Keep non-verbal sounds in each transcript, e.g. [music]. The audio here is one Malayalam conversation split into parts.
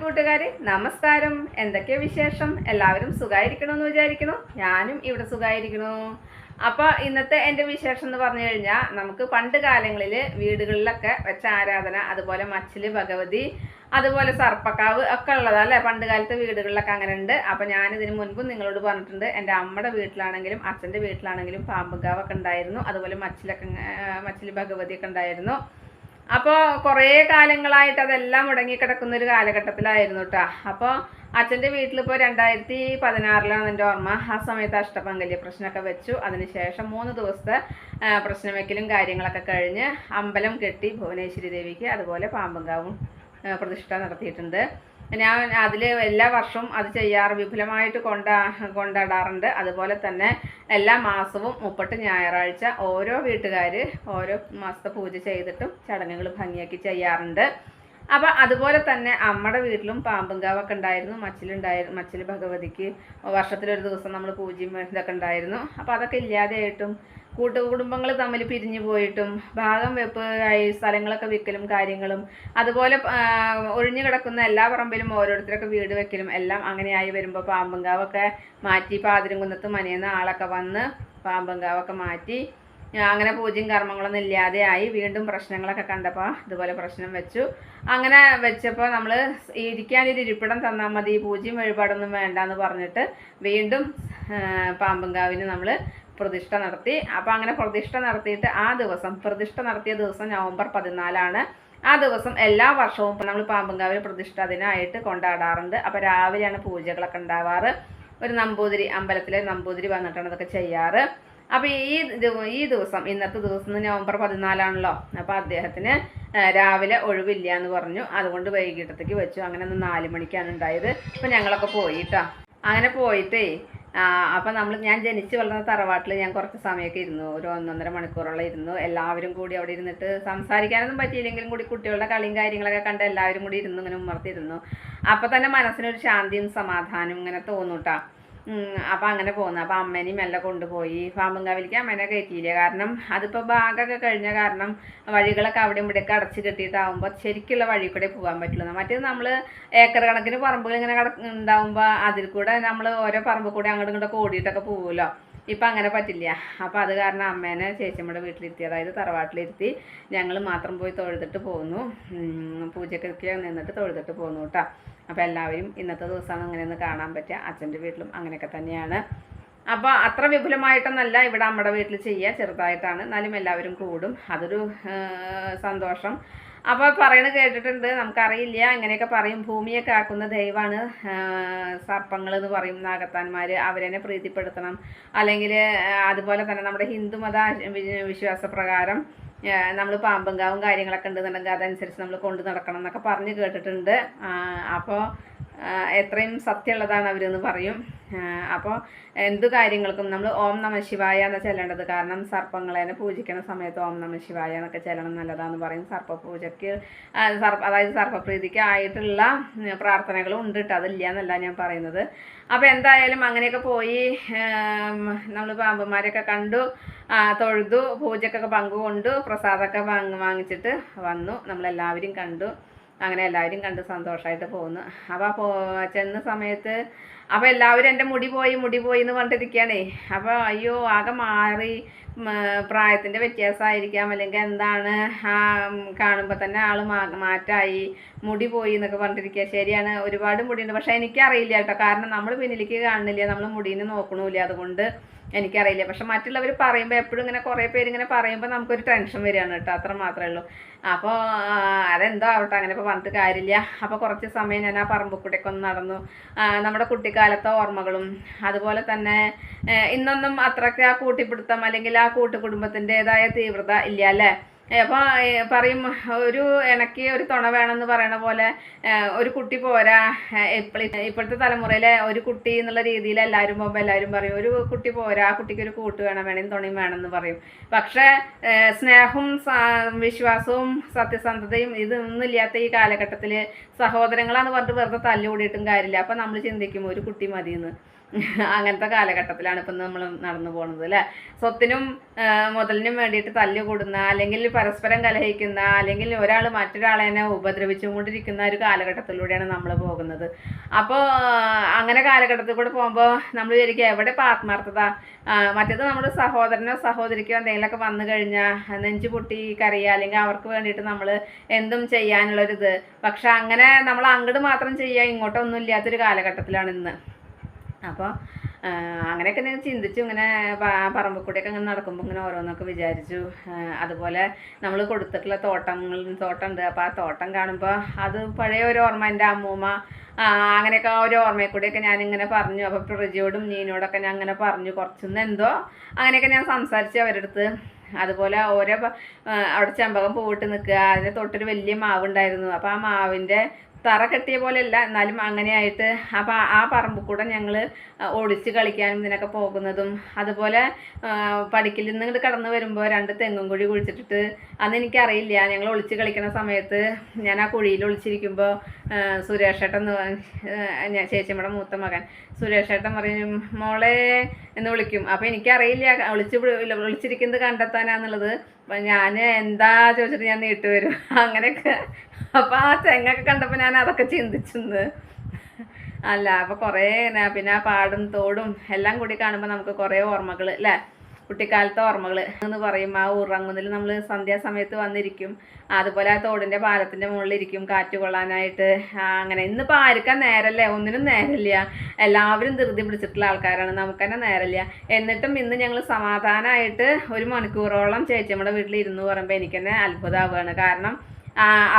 കൂട്ടുകാരെ നമസ്കാരം. എന്തൊക്കെ വിശേഷം? എല്ലാവരും സുഖമായിരിക്കണമെന്ന് വിചാരിക്കുന്നു. ഞാനും ഇവിടെ സുഖമായിരിക്കണു അപ്പോൾ ഇന്നത്തെ എന്റെ വിശേഷം എന്ന് പറഞ്ഞു കഴിഞ്ഞാൽ നമുക്ക് പണ്ട് കാലങ്ങളിൽ വീടുകളിലൊക്കെ വെച്ച ആരാധന അതുപോലെ മച്ചിൽ ഭഗവതി അതുപോലെ സർപ്പക്കാവ് ഒക്കെ ഉള്ളതാ അല്ലേ? പണ്ട് കാലത്തെ വീടുകളിലൊക്കെ അങ്ങനെ ഉണ്ട്. അപ്പോൾ ഞാൻ ഇതിന് മുൻപും നിങ്ങളോട് പറഞ്ഞിട്ടുണ്ട് എന്റെ അമ്മയുടെ വീട്ടിലാണെങ്കിലും അച്ഛന്റെ വീട്ടിലാണെങ്കിലും പാമ്പുകാവൊക്കെ ഉണ്ടായിരുന്നു. അതുപോലെ മച്ചിലൊക്കെ മച്ചിൽ ഭഗവതിയൊക്കെ ഉണ്ടായിരുന്നു. അപ്പോൾ കുറേ കാലങ്ങളായിട്ട് അതെല്ലാം മുടങ്ങിക്കിടക്കുന്ന ഒരു കാലഘട്ടത്തിലായിരുന്നു കേട്ടോ അപ്പോൾ അച്ഛന്റെ വീട്ടിലിപ്പോൾ രണ്ടായിരത്തി പതിനാറിലാണ് എന്റെ ഓർമ്മ. ആ സമയത്ത് അഷ്ടപങ്കല്യ പ്രശ്നമൊക്കെ വെച്ചു. അതിനുശേഷം മൂന്ന് ദിവസത്തെ പ്രശ്നം വയ്ക്കലും കാര്യങ്ങളൊക്കെ കഴിഞ്ഞ് അമ്പലം കെട്ടി ഭുവനേശ്വരി ദേവിക്ക് അതുപോലെ പാമ്പങ്കാവും പ്രതിഷ്ഠ നടത്തിയിട്ടുണ്ട്. ഞാൻ അതിൽ എല്ലാ വർഷവും അത് ചെയ്യാറ് വിപുലമായിട്ട് കൊണ്ട കൊണ്ടാടാറുണ്ട്. അതുപോലെ തന്നെ എല്ലാ മാസവും മുപ്പട്ട് ഞായറാഴ്ച ഓരോ വീട്ടുകാർ ഓരോ മാസത്തെ പൂജ ചെയ്തിട്ടും ചടങ്ങുകൾ ഭംഗിയാക്കി ചെയ്യാറുണ്ട്. അപ്പം അതുപോലെ തന്നെ അമ്മയുടെ വീട്ടിലും പാമ്പുങ്കാവൊക്കെ ഉണ്ടായിരുന്നു. മച്ചിലുണ്ടായിരുന്നു മച്ചിൽ ഭഗവതിക്ക് വർഷത്തിലൊരു ദിവസം നമ്മൾ പൂജയും ഇതൊക്കെ ഉണ്ടായിരുന്നു. അപ്പോൾ അതൊക്കെ ഇല്ലാതെയായിട്ടും കൂട്ടുകുടുംബങ്ങൾ തമ്മിൽ പിരിഞ്ഞു പോയിട്ടും ഭാഗം വെപ്പ് ആയി സ്ഥലങ്ങളൊക്കെ വിൽക്കലും കാര്യങ്ങളും അതുപോലെ ഒഴിഞ്ഞു കിടക്കുന്ന എല്ലാ പറമ്പിലും ഓരോരുത്തരൊക്കെ വീട് വെക്കലും എല്ലാം അങ്ങനെയായി വരുമ്പോൾ പാമ്പങ്കാവൊക്കെ മാറ്റി പാതിരംകുന്നത്ത് മനയുന്ന ആളൊക്കെ വന്ന് പാമ്പങ്കാവൊക്കെ മാറ്റി അങ്ങനെ പൂജ്യം കർമ്മങ്ങളൊന്നും ഇല്ലാതെ ആയി വീണ്ടും പ്രശ്നങ്ങളൊക്കെ കണ്ടപ്പോൾ ഇതുപോലെ പ്രശ്നം വെച്ചു. അങ്ങനെ വെച്ചപ്പോൾ നമ്മൾ ഇരിക്കാനൊരു ഇരിപ്പിടം തന്നാൽ മതി പൂജ്യം വഴിപാടൊന്നും വേണ്ട എന്ന് പറഞ്ഞിട്ട് വീണ്ടും പാമ്പുംകാവിന് നമ്മൾ പ്രതിഷ്ഠ നടത്തി. അപ്പോൾ അങ്ങനെ പ്രതിഷ്ഠ നടത്തിയിട്ട് ആ ദിവസം പ്രതിഷ്ഠ നടത്തിയ ദിവസം നവംബർ പതിനാലാണ്. ആ ദിവസം എല്ലാ വർഷവും നമ്മൾ പാമ്പുങ്കാവിൽ പ്രതിഷ്ഠ ദിനമായിട്ട് കൊണ്ടാടാറുണ്ട്. അപ്പോൾ രാവിലെയാണ് പൂജകളൊക്കെ ഉണ്ടാവാറ്. ഒരു നമ്പൂതിരി അമ്പലത്തിലെ നമ്പൂതിരി വന്നിട്ടാണ് അതൊക്കെ ചെയ്യാറ്. അപ്പോൾ ഈ ഈ ദിവസം ഇന്നത്തെ ദിവസം നവംബർ പതിനാലാണല്ലോ. അപ്പോൾ അദ്ദേഹത്തിന് രാവിലെ ഒഴിവില്ല എന്ന് പറഞ്ഞു. അതുകൊണ്ട് വൈകിട്ടത്തേക്ക് വെച്ചു. അങ്ങനെ ഒന്ന് നാല് മണിക്കാണ് ഉണ്ടായത്. അപ്പോൾ ഞങ്ങളൊക്കെ പോയിട്ടാ അങ്ങനെ പോയിട്ടേ അപ്പം നമ്മൾ ഞാൻ ജനിച്ചു വളർന്ന തറവാട്ടിൽ ഞാൻ കുറച്ച് സമയമൊക്കെ ഇരുന്നു. ഒരു ഒന്നൊന്നര മണിക്കൂറോളം ഇരുന്നു. എല്ലാവരും കൂടി അവിടെ ഇരുന്നിട്ട് സംസാരിക്കാനൊന്നും പറ്റിയില്ലെങ്കിലും കൂടി കുട്ടികളുടെ കളിയും കാര്യങ്ങളൊക്കെ കണ്ട് എല്ലാവരും കൂടി ഇരുന്ന് ഇങ്ങനെ ഉമർത്തിയിരുന്നു. അപ്പം തന്നെ മനസ്സിനൊരു ശാന്തിയും സമാധാനവും ഇങ്ങനെ തോന്നൂട്ടാ. അപ്പം അങ്ങനെ പോന്നു അപ്പൊ അമ്മേനെയും മെല്ലെ കൊണ്ടുപോയി പാമ്പുംകാവിലേക്ക് അമ്മേനെ കയറ്റിയില്ല? കാരണം അതിപ്പോ ബാഗൊക്കെ കഴിഞ്ഞ കാരണം വഴികളൊക്കെ അവിടെ ഇവിടെയൊക്കെ അടച്ചു കെട്ടിയിട്ടാവുമ്പോൾ ശരിക്കുള്ള വഴി കൂടെ പോകാൻ പറ്റുള്ളൂ. മറ്റേത് നമ്മൾ ഏക്കർ കണക്കിന് പറമ്പുകൾ ഇങ്ങനെ കിട ഉണ്ടാവുമ്പോൾ അതിൽ കൂടെ നമ്മൾ ഓരോ പറമ്പ് കൂടെ അങ്ങോട്ടും ഇങ്ങോട്ടൊക്കെ ഓടിയിട്ടൊക്കെ പോകുമല്ലോ ഇപ്പം അങ്ങനെ പറ്റില്ല. അപ്പോൾ അത് കാരണം അമ്മേനെ ചേച്ചിയമ്മയുടെ വീട്ടിലിരുത്തി അതായത് തറവാട്ടിലിരുത്തി ഞങ്ങൾ മാത്രം പോയി തൊഴുതിട്ട് പോന്നു. പൂജക്കൊക്കെ നിന്നിട്ട് തൊഴുതിട്ട് പോന്നു കേട്ടോ അപ്പോൾ എല്ലാവരും ഇന്നത്തെ ദിവസമാണ് അങ്ങനെയൊന്ന് കാണാൻ പറ്റുക അച്ഛന്റെ വീട്ടിലും അങ്ങനെയൊക്കെ തന്നെയാണ്. അപ്പോൾ അത്ര വിപുലമായിട്ടൊന്നല്ല ഇവിടെ നമ്മുടെ വീട്ടിൽ ചെയ്യുക ചെറുതായിട്ടാണ്. എന്നാലും എല്ലാവരും കൂടും. അതൊരു സന്തോഷം. അപ്പോൾ പറയണ കേട്ടിട്ടുണ്ട്. നമുക്കറിയില്ല. ഇങ്ങനെയൊക്കെ പറയും. ഭൂമിയെ കാക്കുന്ന ദൈവമാണ് സർപ്പങ്ങൾ എന്ന് പറയും നാഗത്താന്മാർ അവരെന്നെ പ്രീതിപ്പെടുത്തണം. അല്ലെങ്കിൽ അതുപോലെ തന്നെ നമ്മുടെ ഹിന്ദുമത വിശ്വാസ വിശ്വാസപ്രകാരം നമ്മൾ പാമ്പങ്കാവും കാര്യങ്ങളൊക്കെ ഉണ്ടെന്നുണ്ടെങ്കിൽ അതനുസരിച്ച് നമ്മൾ കൊണ്ടു നടക്കണം എന്നൊക്കെ പറഞ്ഞു കേട്ടിട്ടുണ്ട്. അപ്പോൾ എത്രയും സത്യമുള്ളതാണ് അവരെന്ന് പറയും. അപ്പോൾ എന്ത് കാര്യങ്ങൾക്കും നമ്മൾ ഓം നമ ശിവായ എന്ന് ചെല്ലേണ്ടത്. കാരണം സർപ്പങ്ങളെ പൂജിക്കുന്ന സമയത്ത് ഓം നമ ശിവായ എന്നൊക്കെ ചെല്ലണം നല്ലതാന്ന് പറയും. സർപ്പ പൂജയ്ക്ക് സർപ്പ അതായത് സർപ്പപ്രീതിക്ക് ആയിട്ടുള്ള പ്രാർത്ഥനകളും ഉണ്ട് കേട്ടോ അതില്ല എന്നല്ല ഞാൻ പറയുന്നത്. അപ്പോൾ എന്തായാലും അങ്ങനെയൊക്കെ പോയി നമ്മൾ പാമ്പന്മാരെയൊക്കെ കണ്ടു തൊഴുതു പൂജക്കൊക്കെ പങ്കുകൊണ്ടു പ്രസാദമൊക്കെ വാങ്ങി വാങ്ങിച്ചിട്ട് വന്നു. നമ്മളെല്ലാവരും കണ്ടു. അങ്ങനെ എല്ലാവരും കണ്ട് സന്തോഷമായിട്ട് പോകുന്നു. അപ്പോൾ പോ ചെന്ന സമയത്ത് അപ്പോൾ എല്ലാവരും എന്റെ മുടി പോയി മുടി പോയി എന്ന് പറഞ്ഞിരിക്കുകയാണേ. അപ്പോൾ അയ്യോ ആകെ മാറി പ്രായത്തിന്റെ വ്യത്യാസമായിരിക്കാം. അല്ലെങ്കിൽ എന്താണ് ആ കാണുമ്പോൾ തന്നെ ആൾ മാറ്റായി മുടി പോയി എന്നൊക്കെ പറഞ്ഞിരിക്കുക. ശരിയാണ് ഒരുപാട് മുടിയുണ്ട്. പക്ഷേ എനിക്കറിയില്ല കേട്ടോ. കാരണം നമ്മൾ പിന്നിലേക്ക് കാണുന്നില്ല. നമ്മൾ മുടീനെ നോക്കണമില്ല അതുകൊണ്ട് എനിക്കറിയില്ല. പക്ഷെ മറ്റുള്ളവർ പറയുമ്പോൾ എപ്പോഴും ഇങ്ങനെ കുറേ പേര് ഇങ്ങനെ പറയുമ്പോൾ നമുക്കൊരു ടെൻഷൻ വരികയാണ് കേട്ടോ. അത്ര മാത്രമേ ഉള്ളൂ. അപ്പോൾ അതെന്തോ ആവട്ടെ അങ്ങനെ ഇപ്പോൾ പറഞ്ഞിട്ട് കാര്യമില്ല. അപ്പോൾ കുറച്ച് സമയം ഞാൻ ആ പറമ്പുക്കൂടെയൊക്കെ ഒന്ന് നടന്നു. നമ്മുടെ കുട്ടിക്കാലത്തെ ഓർമ്മകളും അതുപോലെ തന്നെ ഇന്നൊന്നും അത്രയ്ക്ക് ആ കൂട്ടിപ്പിടുത്തം അല്ലെങ്കിൽ ആ കൂട്ടുകുടുംബത്തിന്റെതായ തീവ്രത ഇല്ല അല്ലേ? അപ്പോൾ പറയും ഒരു ഇണക്കി ഒരു തുണ വേണമെന്ന് പറയണ പോലെ ഒരു കുട്ടി പോരാ ഇപ്പോൾ ഇപ്പോഴത്തെ തലമുറയിലെ ഒരു കുട്ടി എന്നുള്ള രീതിയിൽ എല്ലാവരും പോകുമ്പോൾ എല്ലാവരും പറയും ഒരു കുട്ടി പോരാ ആ കുട്ടിക്ക് ഒരു കൂട്ട് വേണം വേണമെങ്കിൽ തുണയും വേണമെന്ന് പറയും. പക്ഷേ സ്നേഹവും വിശ്വാസവും സത്യസന്ധതയും ഇതൊന്നും ഈ കാലഘട്ടത്തിൽ സഹോദരങ്ങളാന്ന് പറഞ്ഞിട്ട് വെറുതെ തല്ലുകൂടിയിട്ടും കാര്യമില്ല. അപ്പം നമ്മൾ ചിന്തിക്കും ഒരു കുട്ടി മതിയെന്ന്. അങ്ങനത്തെ കാലഘട്ടത്തിലാണ് ഇപ്പം നമ്മൾ നടന്നു പോകുന്നത് അല്ലേ? സ്വത്തിനും മുതലിനും വേണ്ടിയിട്ട് തല്ലുകൂടുന്ന അല്ലെങ്കിൽ പരസ്പരം കലഹിക്കുന്ന അല്ലെങ്കിൽ ഒരാൾ മറ്റൊരാളെന്നെ ഉപദ്രവിച്ചുകൊണ്ടിരിക്കുന്ന ഒരു കാലഘട്ടത്തിലൂടെയാണ് നമ്മൾ പോകുന്നത്. അപ്പോൾ അങ്ങനെ കാലഘട്ടത്തിൽ കൂടെ പോകുമ്പോൾ നമ്മൾ വിചാരിക്കുക എവിടെ ഇപ്പോൾ ആത്മാർത്ഥത? മറ്റേത് നമ്മുടെ സഹോദരനോ സഹോദരിക്കോ എന്തെങ്കിലുമൊക്കെ വന്നു കഴിഞ്ഞാൽ നെഞ്ചു പൊട്ടി അല്ലെങ്കിൽ അവർക്ക് വേണ്ടിയിട്ട് നമ്മൾ എന്തും ചെയ്യാനുള്ളൊരിത്. പക്ഷെ അങ്ങനെ നമ്മൾ അങ്ങോട്ട് മാത്രം ചെയ്യുക ഇങ്ങോട്ടൊന്നും ഇല്ലാത്തൊരു കാലഘട്ടത്തിലാണ് ഇന്ന്. അപ്പോൾ അങ്ങനെയൊക്കെ ഞാൻ ചിന്തിച്ചു ഇങ്ങനെ പ- പറമ്പിൽ കൂടെയൊക്കെ ഇങ്ങനെ നടക്കുമ്പോൾ ഇങ്ങനെ ഓരോന്നൊക്കെ വിചാരിച്ചു. അതുപോലെ നമ്മൾ കൊടുത്തിട്ടുള്ള തോട്ടങ്ങൾ തോട്ടമുണ്ട്. അപ്പോൾ ആ തോട്ടം കാണുമ്പോൾ അത് പഴയ ഒരു ഓർമ്മ എന്റെ അമ്മൂമ്മ അങ്ങനെയൊക്കെ ഒരു ഓർമ്മയിൽ കൂടെയൊക്കെ ഞാനിങ്ങനെ പറഞ്ഞു. അപ്പോൾ പ്രജിയോടും നീനോടൊക്കെ ഞാൻ അങ്ങനെ പറഞ്ഞു. കുറച്ചൊന്നും എന്തോ അങ്ങനെയൊക്കെ ഞാൻ സംസാരിച്ചു അവരുടെ അടുത്ത് അതുപോലെ ഓരോ അവിടെ ചെമ്പകം പൂവിട്ട് നിൽക്കുക. അതിന്റെ തൊട്ടൊരു വലിയ മാവ് ഉണ്ടായിരുന്നു അപ്പോൾ ആ മാവിന്റെ തറ കെട്ടിയ പോലെയല്ല എന്നാലും അങ്ങനെയായിട്ട്. അപ്പോൾ ആ പറമ്പിൽ കൂടെ ഞങ്ങൾ ഒളിച്ച് കളിക്കാനും ഇതിനൊക്കെ പോകുന്നതും അതുപോലെ പടിക്കിൽ നിന്ന് ഇങ്ങോട്ട് കടന്നു വരുമ്പോൾ രണ്ട് തെങ്ങും കുഴി കുഴിച്ചിട്ടിട്ട് അന്ന് എനിക്കറിയില്ല ഞങ്ങൾ ഒളിച്ച് കളിക്കുന്ന സമയത്ത് ഞാൻ ആ കുഴിയിൽ ഒളിച്ചിരിക്കുമ്പോൾ സുരേഷേട്ടൻ ഞാൻ ചേച്ചിയമ്മയുടെ മൂത്ത മകൻ സുരേഷേട്ടൻ പറയും മോളെ എന്ന് വിളിക്കും. അപ്പോൾ എനിക്കറിയില്ല ഒളിച്ച് ഒളിച്ചിരിക്കുന്നത് കണ്ടെത്താനാന്നുള്ളത്. അപ്പം ഞാൻ എന്താ ചോദിച്ചിട്ട് ഞാൻ നീട്ടു വരും. [laughs] അങ്ങനെയൊക്കെ. അപ്പോൾ ആ തെങ്ങൊക്കെ കണ്ടപ്പോൾ ഞാൻ അതൊക്കെ ചിന്തിച്ചെന്ന്. അല്ല അപ്പോൾ കുറേ പിന്നെ ആ പാടും തോടും എല്ലാം കൂടി കാണുമ്പോൾ നമുക്ക് കുറേ ഓർമ്മകൾ അല്ലേ കുട്ടിക്കാലത്തെ ഓർമ്മകൾ എന്ന് പറയും ആ ഉറങ്ങുന്നതിൽ നമ്മൾ സന്ധ്യാസമയത്ത് വന്നിരിക്കും. അതുപോലെ ആ തോടിന്റെ പാലത്തിന്റെ മുകളിലിരിക്കും കാറ്റ് കൊള്ളാനായിട്ട്. അങ്ങനെ. ഇന്നിപ്പോൾ ആർക്കാൻ നേരല്ലേ? ഒന്നിനും നേരമില്ല എല്ലാവരും ധൃതി പിടിച്ചിട്ടുള്ള ആൾക്കാരാണ്. നമുക്ക് തന്നെ നേരമില്ല എന്നിട്ടും ഇന്ന് ഞങ്ങൾ സമാധാനമായിട്ട് ഒരു മണിക്കൂറോളം ചേച്ചിയമ്മയുടെ വീട്ടിൽ ഇരുന്ന് പറയുമ്പോൾ എനിക്ക് തന്നെ അത്ഭുതമാവുകയാണ് കാരണം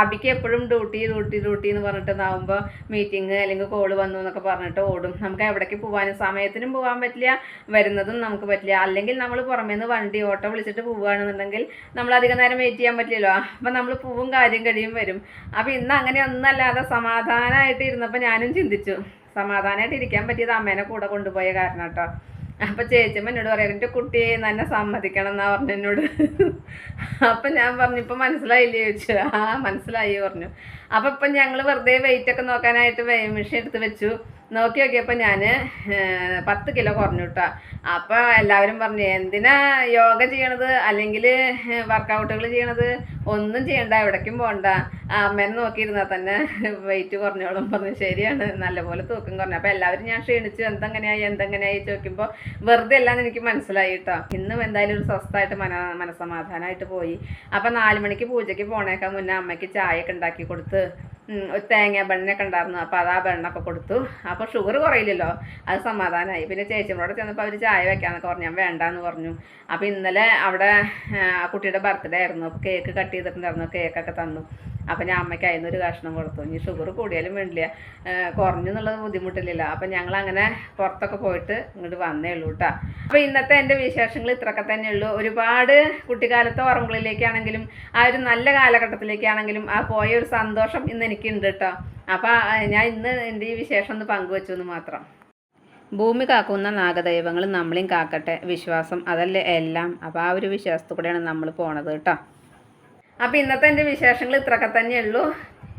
അബിക്ക് എപ്പോഴും ഡ്യൂട്ടി ഡ്യൂട്ടി ഡ്യൂട്ടി എന്ന് പറഞ്ഞിട്ടുണ്ടാകുമ്പോൾ മീറ്റിംഗ് അല്ലെങ്കിൽ കോൾ വന്നു എന്നൊക്കെ പറഞ്ഞിട്ട് ഓടും. നമുക്ക് എവിടേക്ക് പോകാനും സമയത്തിനും പോകാൻ പറ്റില്ല വരുന്നതും നമുക്ക് പറ്റില്ല. അല്ലെങ്കിൽ നമ്മൾ പുറമേ നിന്ന് വണ്ടി ഓട്ടോ വിളിച്ചിട്ട് പോവുകയാണെന്നുണ്ടെങ്കിൽ നമ്മൾ അധികം നേരം വെയിറ്റ് ചെയ്യാൻ പറ്റില്ലല്ലോ. അപ്പം നമ്മൾ പൂവും കാര്യം കഴിയും വരും. അപ്പം ഇന്ന് അങ്ങനെ ഒന്നല്ലാതെ സമാധാനമായിട്ട് ഇരുന്നപ്പോൾ ഞാനും ചിന്തിച്ചു. സമാധാനമായിട്ട് ഇരിക്കാൻ പറ്റിയത് അമ്മേനെ കൂടെ കൊണ്ടുപോയ കാരണം കേട്ടോ. അപ്പം ചേച്ചമ്മ എന്നോട് പറയാം എന്റെ കുട്ടിയെ തന്നെ സമ്മതിക്കണം എന്നാ പറഞ്ഞു എന്നോട്. അപ്പം ഞാൻ പറഞ്ഞു ഇപ്പം മനസ്സിലായില്ലേ? ചോദിച്ചു. ആ മനസ്സിലായി പറഞ്ഞു. അപ്പം ഇപ്പം ഞങ്ങൾ വെറുതെ വെയിറ്റ് ഒക്കെ നോക്കാനായിട്ട് മെഷീൻ എടുത്ത് വെച്ചു. നോക്കി നോക്കിയപ്പോൾ ഞാൻ പത്ത് കിലോ കുറഞ്ഞു കിട്ടാ അപ്പോൾ എല്ലാവരും പറഞ്ഞു എന്തിനാ യോഗ ചെയ്യണത്? അല്ലെങ്കിൽ വർക്കൗട്ടുകൾ ചെയ്യണത്? ഒന്നും ചെയ്യണ്ട എവിടേക്കും പോകണ്ട അമ്മേനെ നോക്കിയിരുന്നാൽ തന്നെ വെയിറ്റ് കുറഞ്ഞോളും. പറഞ്ഞു ശരിയാണ്. നല്ലപോലെ തൂക്കം കുറഞ്ഞു. അപ്പോൾ എല്ലാവരും ഞാൻ ക്ഷീണിച്ചു. എന്തെങ്ങനെയായി? എന്തെങ്ങനെയായി? ചോദിക്കുമ്പോൾ വെറുതെ അല്ലാന്ന് എനിക്ക് മനസ്സിലായി കേട്ടോ ഇന്നും എന്തായാലും ഒരു സ്വസ്ഥമായിട്ട് മന മനസമാധാനമായിട്ട് പോയി. അപ്പോൾ നാല് മണിക്ക് പൂജയ്ക്ക് പോണേക്കാൻ മുന്നേ അമ്മയ്ക്ക് ചായയൊക്കെ ഉണ്ടാക്കി കൊടുത്ത് Instagram. ഒരു തേങ്ങ ബെണ്ണൊക്കെ ഉണ്ടായിരുന്നു. അപ്പോൾ അത് ആ ബെണ്ണൊക്കെ കൊടുത്തു. അപ്പോൾ ഷുഗർ കുറയില്ലല്ലോ. അത് സമാധാനമായി പിന്നെ ചേച്ചിയോട് ചെന്നപ്പോൾ അവർ ചായ വെക്കാന്നൊക്കെ പറഞ്ഞു. ഞാൻ വേണ്ടാന്ന് പറഞ്ഞു. അപ്പോൾ ഇന്നലെ അവിടെ ആ, കുട്ടിയുടെ ബർത്ത്ഡേ ആയിരുന്നു. കേക്ക് കട്ട് ചെയ്തിട്ടുണ്ടായിരുന്നു. കേക്കൊക്കെ തന്നു. അപ്പോൾ ഞാൻ അമ്മയ്ക്ക് അതിൽ ഒരു കഷ്ണം കൊടുത്തു. ഇനി ഷുഗർ കൂടിയാലും വേണ്ടില്ല. കുറഞ്ഞു എന്നുള്ളത് ബുദ്ധിമുട്ടില്ലല്ലോ. അപ്പം ഞങ്ങൾ അങ്ങനെ പുറത്തൊക്കെ പോയിട്ട് ഇങ്ങോട്ട് വന്നേ ഉള്ളൂ കേട്ടോ അപ്പോൾ ഇന്നത്തെ എന്റെ വിശേഷങ്ങൾ ഇത്രയൊക്കെ തന്നെ ഉള്ളൂ ഒരുപാട് കുട്ടിക്കാലത്തെ ഓർമ്മകളിലേക്കാണെങ്കിലും ആ ഒരു നല്ല കാലഘട്ടത്തിലേക്കാണെങ്കിലും ആ പോയ ഒരു സന്തോഷം ഇന്ന് എനിക്കുണ്ട് കേട്ടോ അപ്പോൾ ഞാൻ ഇന്ന് എന്റെ ഈ വിശേഷം ഒന്ന് പങ്കുവച്ചു എന്ന് മാത്രം. ഭൂമി കാക്കുന്ന നാഗദൈവങ്ങൾ നമ്മളെയും കാക്കട്ടെ വിശ്വാസം അതല്ലേ എല്ലാം? അപ്പോൾ ആ ഒരു വിശ്വാസത്തിൽ കൂടെയാണ് നമ്മൾ പോണത് കേട്ടോ അപ്പോൾ ഇന്നത്തെ എന്റെ വിശേഷങ്ങൾ ഇത്രയൊക്കെ തന്നെയുള്ളൂ